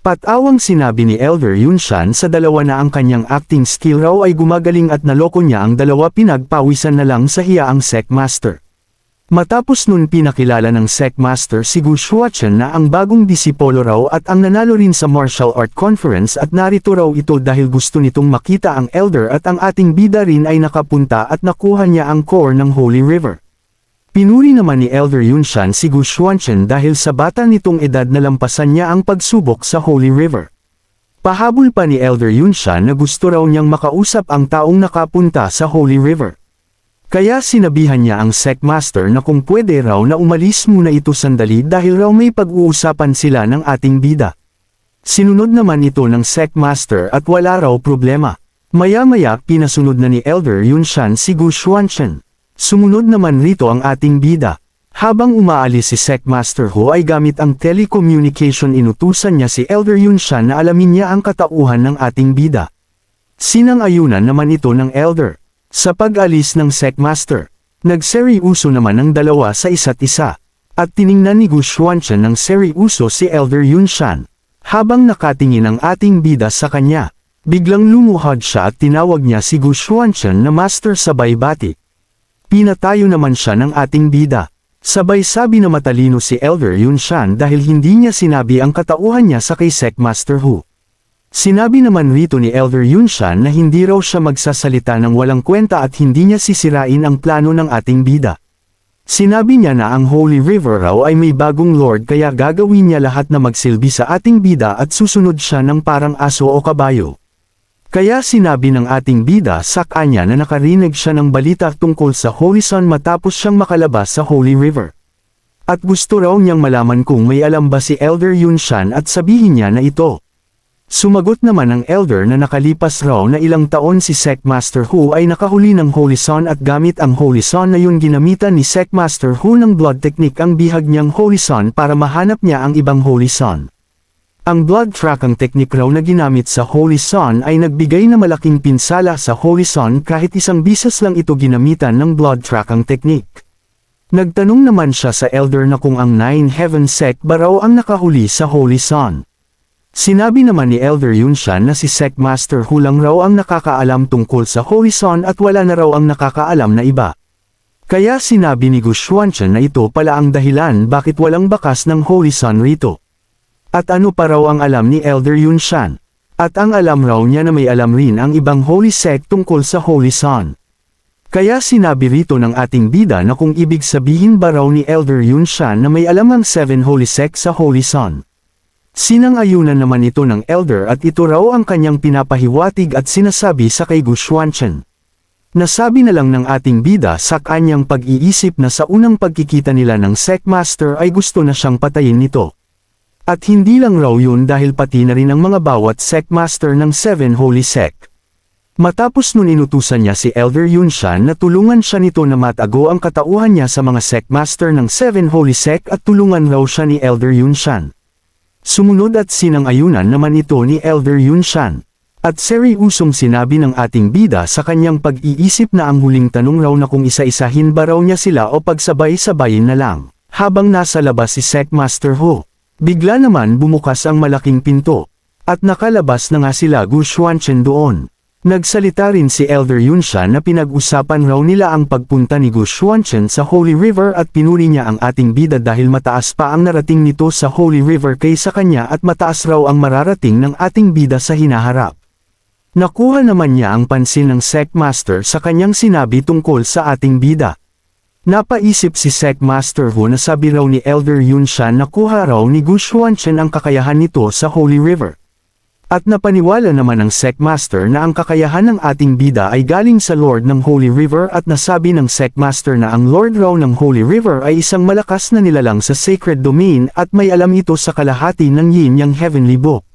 Patawang sinabi ni Elder Yunshan sa dalawa na ang kanyang acting skill raw ay gumagaling at naloko niya ang dalawa pinagpawisan na lang sa hiya ang Sec Master. Matapos nun pinakilala ng Sec Master si Gu Shuachen na ang bagong disipolo raw at ang nanalo rin sa martial art conference at narito raw ito dahil gusto nitong makita ang Elder at ang ating bida rin ay nakapunta at nakuha niya ang core ng Holy River. Pinuri naman ni Elder Yunshan si Gu Xuanchen dahil sa bata nitong edad na lampasan niya ang pagsubok sa Holy River. Pahabol pa ni Elder Yunshan na gusto raw niyang makausap ang taong nakapunta sa Holy River. Kaya sinabihan niya ang Sec Master na kung pwede raw na umalis muna ito sandali dahil raw may pag-uusapan sila ng ating bida. Sinunod naman ito ng Sec Master at wala raw problema. Maya-maya pinasunod na ni Elder Yunshan si Gu Xuanchen. Sumunod naman rito ang ating bida. Habang umaalis si Sec Master Ho ay gamit ang telecommunication inutusan niya si Elder Yunshan na alamin niya ang katauhan ng ating bida. Sinang-ayunan naman ito ng Elder. Sa pag-alis ng Sec Master, nagseriuso naman ang dalawa sa isa't isa. At tiningnan ni Gu Xuanchen ng seriuso si Elder Yunshan. Habang nakatingin ang ating bida sa kanya, biglang lumuhod siya at tinawag niya si Gu Xuanchen na Master Sabay Batik. Pinatayo naman siya ng ating bida. Sabay sabi na matalino si Elder Yunshan dahil hindi niya sinabi ang katauhan niya sa kay Sec Master Hu. Sinabi naman rito ni Elder Yunshan na hindi raw siya magsasalita ng walang kwenta at hindi niya sisirain ang plano ng ating bida. Sinabi niya na ang Holy River raw ay may bagong Lord kaya gagawin niya lahat na magsilbi sa ating bida at susunod siya ng parang aso o kabayo. Kaya sinabi ng ating bida sa kanya na nakarinig siya ng balita tungkol sa Holy Sun matapos siyang makalabas sa Holy River. At gusto raw niyang malaman kung may alam ba si Elder Yunshan at sabihin niya na ito. Sumagot naman ang Elder na nakalipas raw na ilang taon si Sec Master Hu ay nakahuli ng Holy Sun at gamit ang Holy Sun na yun ginamitan ni Sec Master Hu ng blood technique ang bihag niyang Holy Sun para mahanap niya ang ibang Holy Sun. Ang blood track ang teknik raw na ginamit sa Holy Sun ay nagbigay na malaking pinsala sa Holy Sun kahit isang bisas lang ito ginamitan ng blood track ang teknik. Nagtanong naman siya sa elder na kung ang Nine Heaven Sect ba raw ang nakahuli sa Holy Sun. Sinabi naman ni Elder Yunshan na si Sect Master Hulang raw ang nakakaalam tungkol sa Holy Sun at wala na raw ang nakakaalam na iba. Kaya sinabi ni Gu Xuanchen na ito pala ang dahilan bakit walang bakas ng Holy Sun rito. At ano pa raw ang alam ni Elder Yunshan? At ang alam raw niya na may alam rin ang ibang Holy Sect tungkol sa Holy Sun. Kaya sinabi rito ng ating bida na kung ibig sabihin ba raw ni Elder Yunshan na may alam ang Seven Holy Sect sa Holy Sun. Sinang-ayunan naman ito ng Elder at ito raw ang kanyang pinapahiwatig at sinasabi sa kay Gu Xuanchen. Nasabi na lang ng ating bida sa kanyang pag-iisip na sa unang pagkikita nila ng Sect Master ay gusto na siyang patayin nito. At hindi lang raw yun dahil pati na rin ang mga bawat sect master ng Seven Holy Sect. Matapos nun inutusan niya si Elder Yunshan na tulungan siya nito na matago ang katauhan niya sa mga sect master ng Seven Holy Sect at tulungan raw siya ni Elder Yunshan. Sumunod at sinang-ayunan naman ito ni Elder Yunshan. At seriusong sinabi ng ating bida sa kanyang pag-iisip na ang huling tanong raw na kung isa-isahin ba raw niya sila o pagsabay-sabayin na lang, habang nasa labas si Sect Master Ho. Bigla naman bumukas ang malaking pinto. At nakalabas na nga sila Gu Xuanchen doon. Nagsalita rin si Elder Yunshan na pinag-usapan raw nila ang pagpunta ni Gu Xuanchen sa Holy River at pinuri niya ang ating bida dahil mataas pa ang narating nito sa Holy River kaysa kanya at mataas raw ang mararating ng ating bida sa hinaharap. Nakuha naman niya ang pansin ng Sect Master sa kanyang sinabi tungkol sa ating bida. Napaisip si Sec Master Hu na sabi raw ni Elder Yunshan na kuha raw ni Gu Xuanchen ang kakayahan nito sa Holy River. At napaniwala naman ng Sec Master na ang kakayahan ng ating bida ay galing sa Lord ng Holy River at nasabi ng Sec Master na ang Lord raw ng Holy River ay isang malakas na nilalang sa Sacred Domain at may alam ito sa kalahati ng Yin Yang Heavenly Book.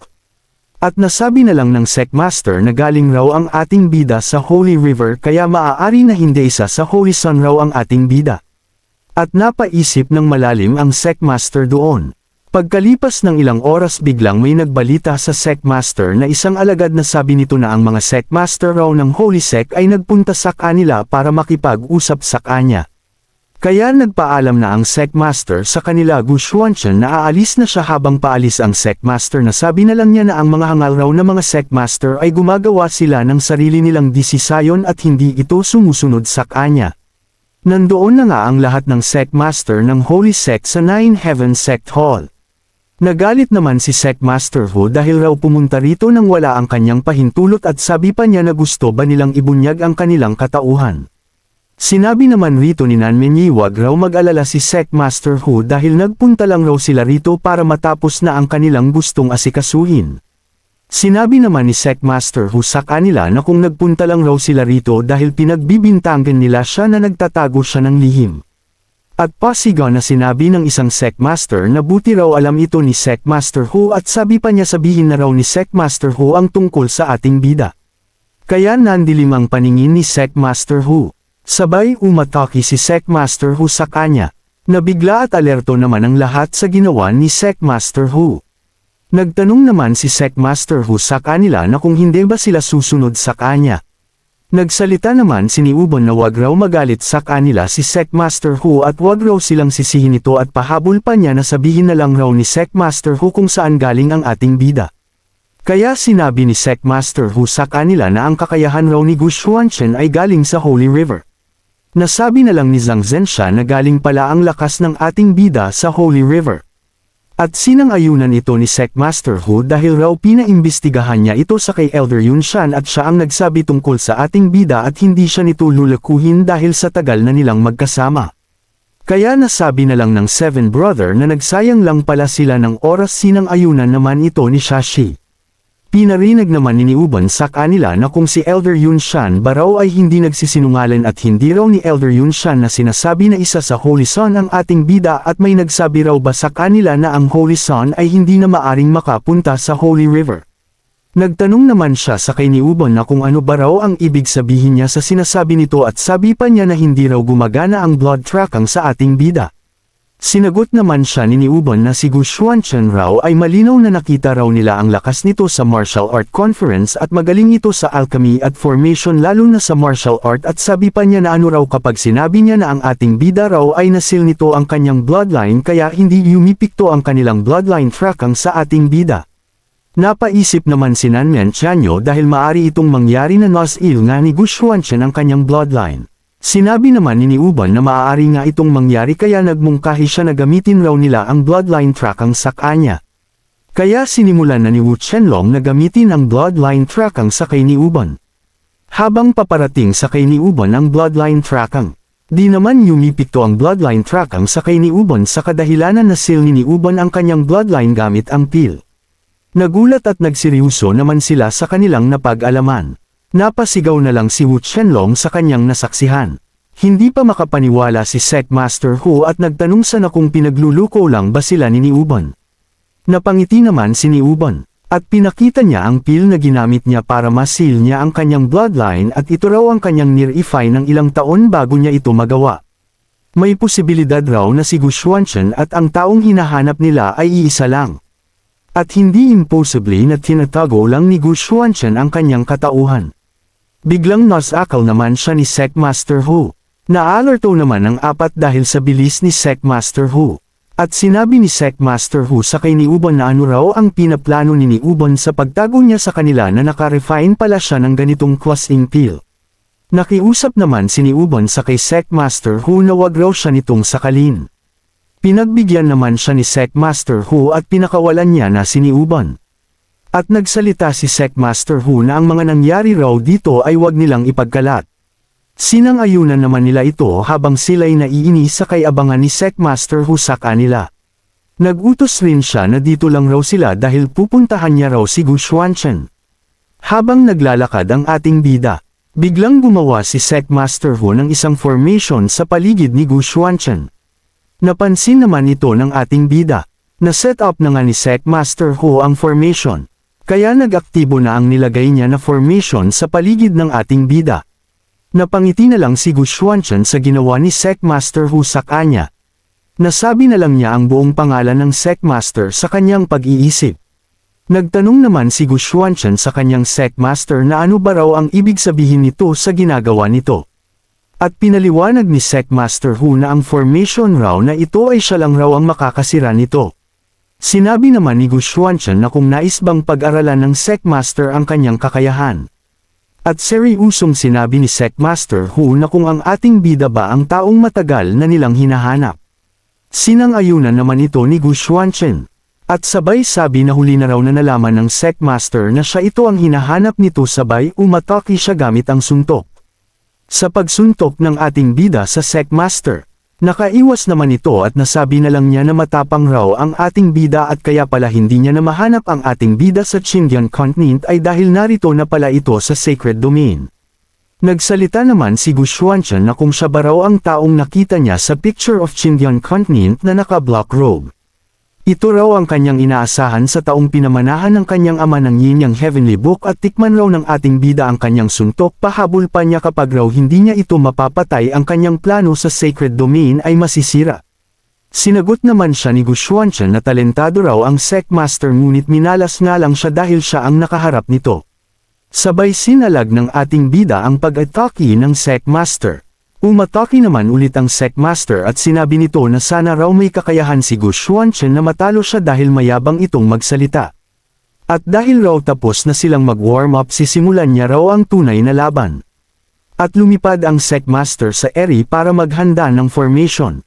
At nasabi na lang ng Sec Master na galing raw ang ating bida sa Holy River kaya maaari na hindi isa sa Holy Sun raw ang ating bida. At napaisip ng malalim ang Sec Master doon. Pagkalipas ng ilang oras biglang may nagbalita sa Sec Master na isang alagad na sabi nito na ang mga Sec Master raw ng Holy Sec ay nagpunta sa kanila para makipag-usap sa kanya. Kaya nagpaalam na ang Secmaster sa kanila Gu Xuanchen na aalis na siya habang paalis ang Secmaster na sabi na lang niya na ang mga hangal raw na mga Secmaster ay gumagawa sila ng sarili nilang disisayon at hindi ito sumusunod sa kanya. Nandoon na nga ang lahat ng Secmaster ng Holy Sect sa Nine Heaven Sect Hall. Nagalit naman si Secmaster Hu dahil raw pumunta rito nang wala ang kanyang pahintulot at sabi pa niya na gusto ba nilang ibunyag ang kanilang katauhan. Sinabi naman rito ni Nanmen Yi wag raw mag-alala si Secmaster Hu dahil nagpunta lang raw sila rito para matapos na ang kanilang gustong asikasuhin. Sinabi naman ni Secmaster Hu sa kanila na kung nagpunta lang raw sila rito dahil pinagbibintangan nila siya na nagtatago siya ng lihim. At pasigaw na sinabi ng isang Secmaster na buti raw alam ito ni Secmaster Hu at sabi pa niya sabihin na raw ni Secmaster Hu ang tungkol sa ating bida. Kaya nandilim ang paningin ni Secmaster Hu. Sabay umatake si Secmaster Hu sa kanya. Nabigla at alerto naman ang lahat sa ginawa ni Secmaster Hu. Nagtanong naman si Secmaster Hu sa kanila na kung hindi ba sila susunod sa kanya. Nagsalita naman si Niubon na wag raw magalit sa kanila si Secmaster Hu at wag raw silang sisihin ito at pahabol pa niya na sabihin na lang raw ni Secmaster Hu kung saan galing ang ating bida. Kaya sinabi ni Secmaster Hu sa kanila na ang kakayahan raw ni Gu Xuanchen ay galing sa Holy River. Nasabi na lang ni Zhang Zhensha na galing pala ang lakas ng ating bida sa Holy River. At sinang-ayunan ito ni Secmaster Hu dahil raw pinaimbestigahan niya ito sa kay Elder Yun Shan at siya ang nagsabi tungkol sa ating bida at hindi siya nito lulakuhin dahil sa tagal na nilang magkasama. Kaya nasabi na lang ng Seven Brother na nagsayang lang pala sila ng oras sinang-ayunan naman ito ni Shashi. Pinarinig naman ni Niuban sa kanila na kung si Elder Yun Shan ba raw ay hindi nagsisinungaling at hindi raw ni Elder Yun Shan na sinasabi na isa sa Holy Son ang ating bida at may nagsabi raw ba sa kanila na ang Holy Son ay hindi na maaring makapunta sa Holy River. Nagtanong naman siya sa kay Niuban na kung ano ba raw ang ibig sabihin niya sa sinasabi nito at sabi pa niya na hindi raw gumagana ang blood tracking sa ating bida. Sinagot naman siya ni Niubon na si Gu Xuanchen raw ay malinaw na nakita raw nila ang lakas nito sa martial art conference at magaling ito sa alchemy at formation lalo na sa martial art at sabi pa niya na ano raw kapag sinabi niya na ang ating bida raw ay nasil nito ang kanyang bloodline kaya hindi yumipikto ang kanilang bloodline trakang sa ating bida. Napaisip naman si Nanmen Chanyo dahil maari itong mangyari na nas-il nga ni Gu Xuanchen ang kanyang bloodline. Sinabi naman ni Niuban na maaari nga itong mangyari kaya nagmungkahi siya na gamitin raw nila ang bloodline tracking sa kanya. Kaya sinimulan na ni Wu Chenlong na gamitin ang bloodline tracking sa kay Niuban. Habang paparating sa kay Niuban ang bloodline tracking, di naman yumipikto ang bloodline tracking sa kay Niuban sa kadahilanan na sil ni Niuban ang kanyang bloodline gamit ang pil. Nagulat at nagseryoso naman sila sa kanilang napag-alaman. Napasigaw na lang si Wu Chenlong sa kanyang nasaksihan. Hindi pa makapaniwala si Secmaster Hu at nagtanong sa na kung pinagluluko lang ba sila ni Niuban. Napangiti naman si Niuban, at pinakita niya ang pil na ginamit niya para masil niya ang kanyang bloodline at ito raw ang kanyang nirify ng ilang taon bago niya ito magawa. May posibilidad raw na si Gu Xuanchen at ang taong hinahanap nila ay iisa lang. At hindi impossibly na tinatago lang ni Gu Xuanchen ang kanyang katauhan. Biglang nasakal naman siya ni Secmaster Hu. Naalerto naman ang apat dahil sa bilis ni Secmaster Hu. At sinabi ni Secmaster Hu sa kay Niubon na ano raw ang pinaplano ni Niubon sa pagtago niya sa kanila na nakarefine pala siya ng ganitong klaseng pil. Nakiusap naman si Niubon sa kay Secmaster Hu na wag raw siya nitong sakalin. Pinagbigyan naman siya ni Secmaster Hu at pinakawalan niya na si Niubon. At nagsalita si Secmaster Hu na ang mga nangyari raw dito ay wag nilang ipagkalat. Sinang-ayunan naman nila ito habang sila'y naiinis sa kay abangan ni Secmaster Hu sa kanila. Nagutos rin siya na dito lang raw sila dahil pupuntahan niya raw si Gu Xuanchen. Habang naglalakad ang ating bida, biglang gumawa si Secmaster Hu ng isang formation sa paligid ni Gu Xuanchen. Napansin naman ito ng ating bida. Na-set up na nga ni Secmaster Hu ang formation. Kaya nag-aktibo na ang nilagay niya na formation sa paligid ng ating bida. Napangiti na lang si Gu sa ginawa ni Secmaster Hu sa. Nasabi na lang niya ang buong pangalan ng Secmaster sa kanyang pag-iisip. Nagtanong naman si Gu sa kanyang Secmaster na ano ba raw ang ibig sabihin nito sa ginagawa nito. At pinaliwanag ni Secmaster Hu na ang formation raw na ito ay siya lang raw ang makakasira nito. Sinabi naman ni Gu Xuanchen na kung nais bang pag-aralan ng Secmaster ang kanyang kakayahan. At seryusong sinabi ni Secmaster Hu na kung ang ating bida ba ang taong matagal na nilang hinahanap. Sinang-ayunan naman ito ni Gu Xuanchen. At sabay sabi na huli na raw na nalaman ng Secmaster na siya ito ang hinahanap nito sabay umatake siya gamit ang suntok. Sa pagsuntok ng ating bida sa Secmaster, nakaiwas naman ito at nasabi na lang niya na matapang raw ang ating bida at kaya pala hindi niya na mahanap ang ating bida sa Chindian continent ay dahil narito na pala ito sa Sacred Domain. Nagsalita naman si Gu Xuanchen na kung siya ba raw ang taong nakita niya sa picture of Chindian continent na naka-black robe. Ito raw ang kanyang inaasahan sa taong pinamanahan ng kanyang ama ng yin yang heavenly book at tikman raw ng ating bida ang kanyang suntok pahabol pa niya kapag raw hindi niya ito mapapatay ang kanyang plano sa sacred domain ay masisira. Sinagot naman siya ni Gu Xuanchen na talentado raw ang sect master ngunit minalas nga lang siya dahil siya ang nakaharap nito. Sabay sinalag ng ating bida ang pag-atake ng sect master. Umatake naman ulit ang Secmaster at sinabi nito na sana raw may kakayahan si Gu Xuanchen na matalo siya dahil mayabang itong magsalita. At dahil raw tapos na silang mag-warm up sisimulan niya raw ang tunay na laban. At lumipad ang Secmaster sa eri para maghanda ng formation.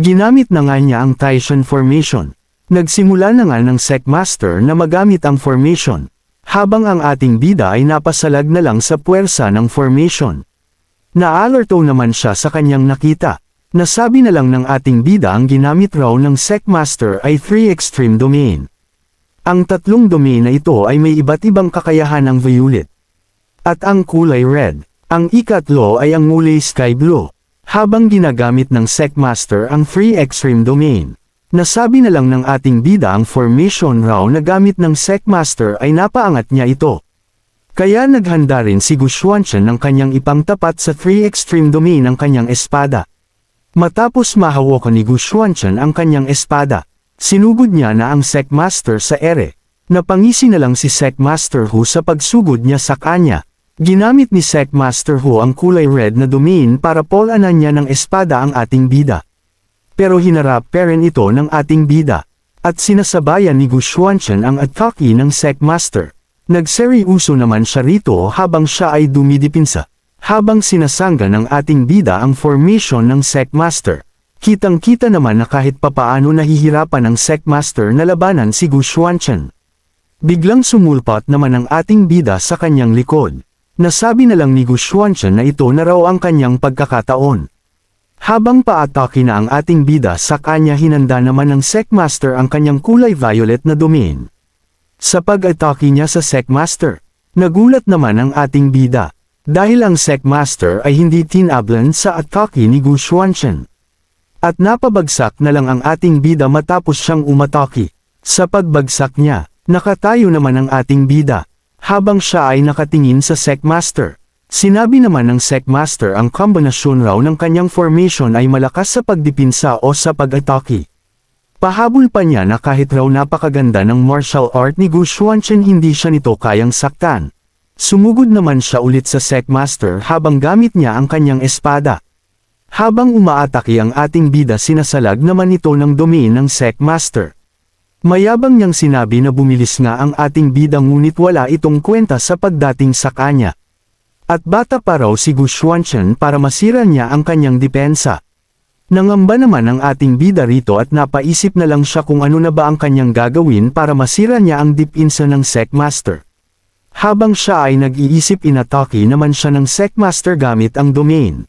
Ginamit na nga niya ang Taishan formation. Nagsimula na nga ng Secmaster na magamit ang formation. Habang ang ating bida ay napasalag na lang sa puwersa ng formation. Naalerto naman siya sa kanyang nakita. Nasabi na lang ng ating bida ang ginamit raw ng Secmaster ay 3 Extreme Domain. Ang tatlong domain na ito ay may iba't ibang kakayahan ng violet. At ang kulay red. Ang ikatlo ay ang kulay sky blue. Habang ginagamit ng Secmaster ang 3 Extreme Domain. Nasabi na lang ng ating bida ang formation raw na gamit ng Secmaster ay napaangat niya ito. Kaya naghanda rin si Gu Xuanchen ng kanyang ipangtapat sa 3 extreme domain ng kanyang espada. Matapos mahawakan ni Gu Xuanchen ang kanyang espada, sinugod niya na ang Secmaster sa ere. Napangisi na lang si Secmaster Hu sa pagsugod niya sa kanya. Ginamit ni Secmaster Hu ang kulay red na domain para polanan niya ng espada ang ating bida. Pero hinarap pa rin ito ng ating bida. At sinasabayan ni Gu Xuanchen ang atake ng Secmaster. Nagseryoso naman siya rito habang siya ay dumidipinsa. Habang sinasangga ng ating bida ang formation ng Secmaster. Kitang-kita naman na kahit papaano nahihirapan ng Secmaster na labanan si Gu Xuanchen. Biglang sumulpat naman ang ating bida sa kanyang likod. Nasabi na lang ni Gu Xuanchen na ito na raw ang kanyang pagkakataon. Habang paatake na ang ating bida sa kanya hinanda naman ng Secmaster ang kanyang kulay violet na domain. Sa pag-atake niya sa Secmaster, nagulat naman ang ating bida. Dahil ang Secmaster ay hindi tinablan sa atake ni Gu Xuanchen. At napabagsak na lang ang ating bida matapos siyang umatake. Sa pagbagsak niya, nakatayo naman ang ating bida. Habang siya ay nakatingin sa Secmaster. Sinabi naman ng Secmaster ang kombinasyon raw ng kanyang formation ay malakas sa pagdipinsa o sa pag-atake. Pahabol pa niya na kahit raw napakaganda ng martial art ni Gu Xuanchen hindi siya nito kayang saktan. Sumugod naman siya ulit sa Secmaster habang gamit niya ang kanyang espada. Habang umaatake ang ating bida sinasalag naman ito ng domain ng Secmaster. Mayabang niyang sinabi na bumilis nga ang ating bida ngunit wala itong kwenta sa pagdating sa kanya. At bata pa raw si Gu Xuanchen para masira niya ang kanyang depensa. Nangamba naman ang ating bida rito at napaisip na lang siya kung ano na ba ang kanyang gagawin para masira niya ang dipinsa ng Secmaster. Habang siya ay nag-iisip inatake naman siya ng Secmaster gamit ang domain.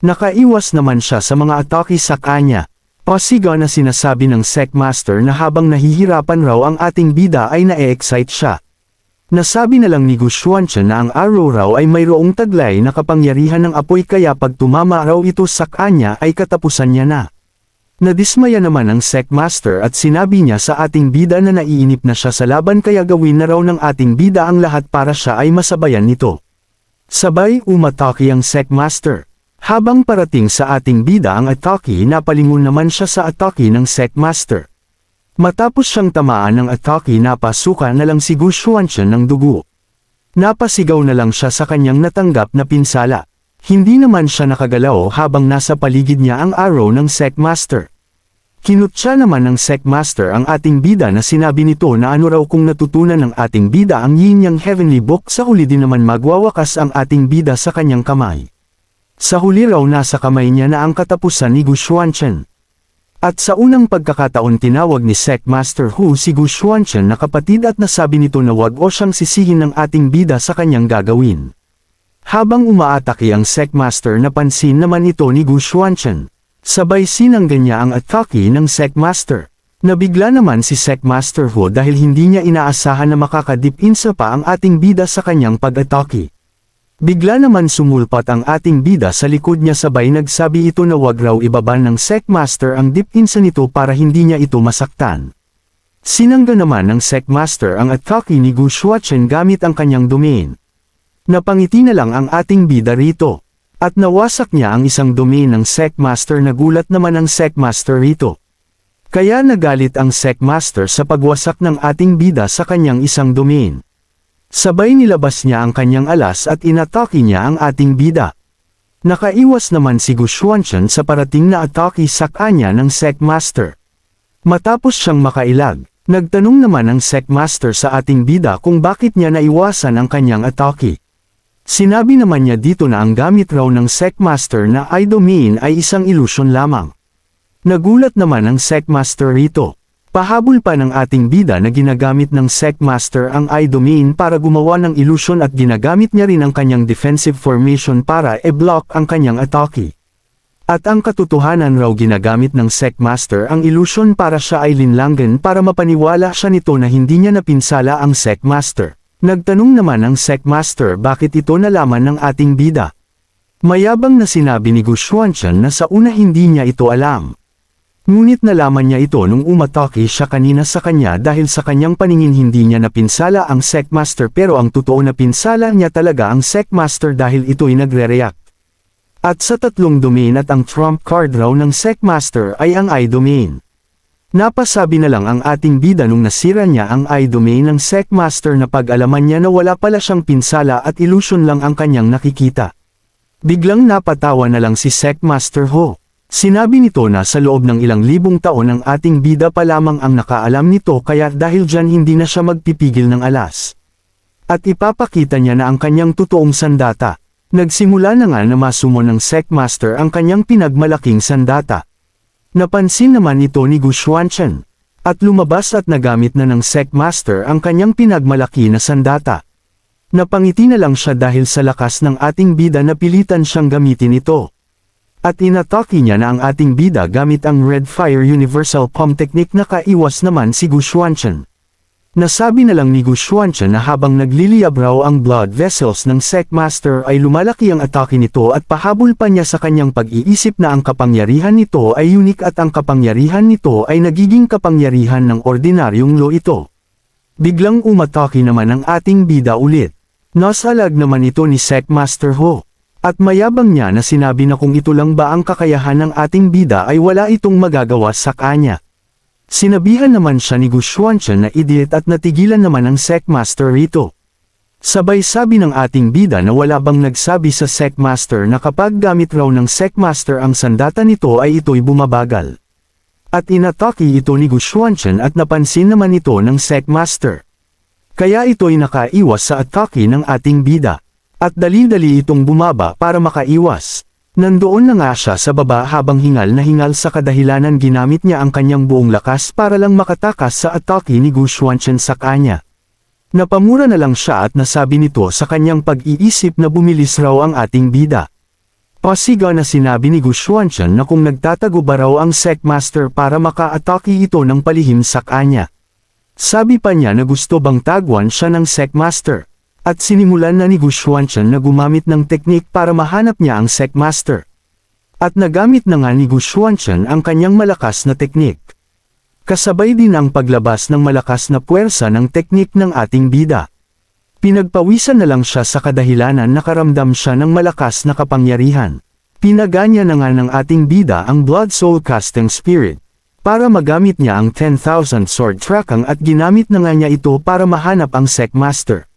Nakaiwas naman siya sa mga atake sa kanya. Pasiga na sinasabi ng Secmaster na habang nahihirapan raw ang ating bida ay na-excite siya. Nasabi na lang ni Gu Xuanchen na ang arrow raw ay mayroong taglay na kapangyarihan ng apoy kaya pag tumama raw ito sa kanya ay katapusan niya na. Nadismaya naman ang Secmaster at sinabi niya sa ating bida na naiinip na siya sa laban kaya gawin na raw ng ating bida ang lahat para siya ay masabayan nito. Sabay umatake ang Secmaster. Habang parating sa ating bida ang atake napalingon naman siya sa atake ng Secmaster. Matapos siyang tamaan ng atake napasukan na lang si Gu Xuanchen ng dugo. Napasigaw na lang siya sa kanyang natanggap na pinsala. Hindi naman siya nakagalaw habang nasa paligid niya ang arrow ng Secmaster. Kinutya naman ng Secmaster ang ating bida na sinabi nito na ano raw kung natutunan ng ating bida ang yin yang heavenly book sa huli din naman magwawakas ang ating bida sa kanyang kamay. Sa huli raw nasa kamay niya na ang katapusan ni Gu Xuanchen. At sa unang pagkakataon tinawag ni Secmaster Hu si Gu Xuanchen na kapatid at nasabi nito na wag o siyang sisihin ng ating bida sa kanyang gagawin. Habang umaatake ang Secmaster napansin naman ito ni Gu Xuanchen. Sabay sinangga niya ang atake ng Secmaster. Nabigla naman si Secmaster Hu dahil hindi niya inaasahan na makakadipinsa pa ang ating bida sa kanyang pag-atake. Bigla naman sumulpat ang ating bida sa likod niya sabay nagsabi ito na wag raw ibaban ng Secmaster ang dipinsa nito para hindi niya ito masaktan. Sinangga naman ng Secmaster ang atake ni Gu Shuachen gamit ang kanyang domain. Napangiti na lang ang ating bida rito. At nawasak niya ang isang domain ng Secmaster na gulat naman ang Secmaster rito. Kaya nagalit ang Secmaster sa pagwasak ng ating bida sa kanyang isang domain. Sabay nilabas niya ang kanyang alas at inatake niya ang ating bida. Nakaiwas naman si Gu Xuanchen sa parating na atake sa kanya ng Secmaster. Matapos siyang makailag, nagtanong naman ang Secmaster sa ating bida kung bakit niya naiwasan ang kanyang atake. Sinabi naman niya dito na ang gamit raw ng Secmaster na I-domain ay isang illusion lamang. Nagulat naman ang Secmaster rito. Pahabol pa ng ating bida na ginagamit ng Secmaster ang I-domain para gumawa ng illusion at ginagamit niya rin ang kanyang defensive formation para e-block ang kanyang atake. At ang katotohanan raw ginagamit ng Secmaster ang illusion para siya ay linlangan para mapaniwala siya nito na hindi niya napinsala ang Secmaster. Nagtanong naman ang Secmaster bakit ito nalaman ng ating bida. Mayabang na sinabi ni Gu Xuanchen na sa una hindi niya ito alam. Ngunit nalaman niya ito nung umatake siya kanina sa kanya dahil sa kanyang paningin hindi niya napinsala ang Secmaster pero ang totoo na pinsala niya talaga ang Secmaster dahil ito'y nagre-react. At sa tatlong domain at ang trump card raw ng Secmaster ay ang I-domain. Napasabi na lang ang ating bida nung nasira niya ang I-domain ng Secmaster na pag-alaman niya na wala pala siyang pinsala at illusion lang ang kanyang nakikita. Biglang napatawa na lang si Secmaster Ho. Sinabi nito na sa loob ng ilang libong taon ang ating bida pa lamang ang nakaalam nito kaya dahil dyan hindi na siya magpipigil ng alas. At ipapakita niya na ang kanyang totoong sandata. Nagsimula na nga na masumo ng Secmaster ang kanyang pinagmalaking sandata. Napansin naman ito ni Gu Xuanchen. At lumabas at nagamit na ng Secmaster ang kanyang pinagmalaki na sandata. Napangiti na lang siya dahil sa lakas ng ating bida na pilitan siyang gamitin ito. At inatake niya na ang ating bida gamit ang Red Fire Universal Palm Technique na kaiwas naman si Gu Xuanchen. Nasabi na lang ni Gu Xuanchen na habang nagliliyab raw ang blood vessels ng Secmaster ay lumalaki ang atake nito at pahabol pa niya sa kanyang pag-iisip na ang kapangyarihan nito ay unique at ang kapangyarihan nito ay nagiging kapangyarihan ng ordinaryong lo ito. Biglang umatake naman ang ating bida ulit. Nasalag naman ito ni Secmaster Ho. At mayabang niya na sinabi na kung ito lang ba ang kakayahan ng ating bida ay wala itong magagawa sa kanya. Sinabihan naman siya ni Gu Xuanchen na idiot at natigilan naman ang Secmaster rito. Sabay sabi ng ating bida na wala bang nagsabi sa Secmaster na kapag gamit raw ng Secmaster ang sandata nito ay ito'y bumabagal. At inatake ito ni Gu Xuanchen at napansin naman ito ng Secmaster. Kaya ito'y nakaiwas sa atake ng ating bida. At dali-dali itong bumaba para makaiwas. Nandoon na nga siya sa baba habang hingal na hingal sa kadahilanan ginamit niya ang kanyang buong lakas para lang makatakas sa atake ni Gu Xuanchen sa kanya. Napamura na lang siya at nasabi nito sa kanyang pag-iisip na bumilis raw ang ating bida. Pasiga na sinabi ni Gu Xuanchen na kung nagtatago ba raw ang Secmaster para maka-atake ito ng palihim sa kanya. Sabi pa niya na gusto bang tagwan siya ng Secmaster. At sinimulan na ni Gu Xuanchen na gumamit ng teknik para mahanap niya ang Secmaster. At nagamit na nga ni Gu Xuanchen ang kanyang malakas na teknik. Kasabay din ang paglabas ng malakas na puwersa ng teknik ng ating bida. Pinagpawisan na lang siya sa kadahilanan nakaramdam siya ng malakas na kapangyarihan. Pinaganya na nga ng ating bida ang Blood Soul Casting Spirit. Para magamit niya ang 10,000 sword tracking at ginamit na nga niya ito para mahanap ang Secmaster.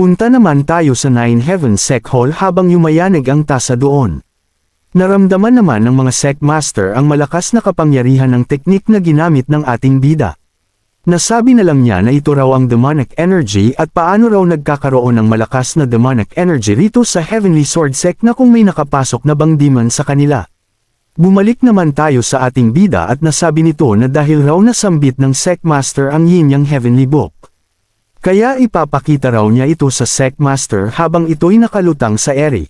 Punta naman tayo sa Nine Heaven Sec Hall habang yumayanig ang tasa doon. Naramdaman naman ng mga Sec Master ang malakas na kapangyarihan ng teknik na ginamit ng ating bida. Nasabi na lang niya na ito raw ang demonic energy at paano raw nagkakaroon ng malakas na demonic energy rito sa Heavenly Sword Sec na kung may nakapasok na bang demon sa kanila. Bumalik naman tayo sa ating bida at nasabi nito na dahil raw nasambit ng Sec Master ang Yin Yang Heavenly Book. Kaya ipapakita raw niya ito sa Sec Master habang ito'y nakalutang sa ere.